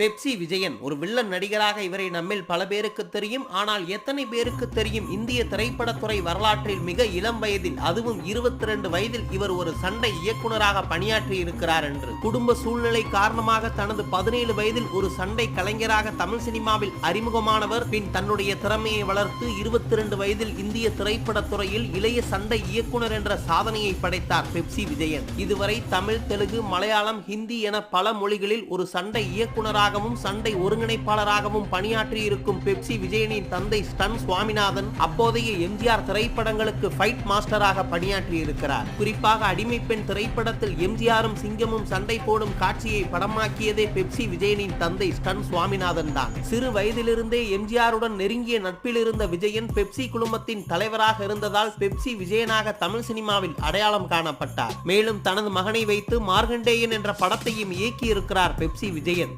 Pepsi Vijayan ஒரு villain நடிகராக இவரை நம்மில் பல பேருக்கு தெரியும். ஆனால் எத்தனை பேருக்கு தெரியும்? இந்திய திரைப்படத்துறை வரலாற்றில் மிக இளம் வயதில் அதுவும் இருபத்தி ரெண்டு வயதில் இவர் ஒரு சண்டை இயக்குனராக பணியாற்றி இருக்கிறார் என்று. குடும்ப சூழ்நிலை காரணமாக தனது பதினேழு வயதில் ஒரு சண்டை கலைஞராக தமிழ் சினிமாவில் அறிமுகமானவர். பின் தன்னுடைய திறமையை வளர்த்து இருபத்தி ரெண்டு வயதில் இந்திய திரைப்படத்துறையில் இளைய சண்டை இயக்குனர் என்ற சாதனையை படைத்தார் பெப்சி விஜயன். இதுவரை தமிழ் தெலுங்கு மலையாளம் ஹிந்தி என பல மொழிகளில் ஒரு சண்டை தலைவராகவும் சண்டை ஒருங்கிணைப்பாளராகவும் பணியாற்றி இருக்கும் பெப்சி விஜயனின் தந்தை ஸ்டன் சுவாமிநாதன் அப்போதைய எம்ஜிஆர் திரைப்படங்களுக்கு ஃபைட் மாஸ்டராக பணியாற்றி இருக்கிறார் குறிப்பாக அடிமை பெண் திரைப்படத்தில் எம்ஜிஆரும் சிங்கமும் சண்டை போடும் காட்சியை படமாக்கியதே பெப்சி விஜயனின் தந்தை ஸ்டன் சுவாமிநாதன் தான். சிறு வயதிலிருந்தே எம்ஜிஆருடன் நெருங்கிய நட்பில் இருந்த விஜயன் பெப்சி குழுமத்தின் தலைவராக இருந்ததால் பெப்சி விஜயனாக தமிழ் சினிமாவில் அடையாளம் காணப்பட்டார். மேலும் தனது மகனை வைத்து மார்கண்டேயன் என்ற படத்தையும் இயக்கியிருக்கிறார் பெப்சி விஜயன்.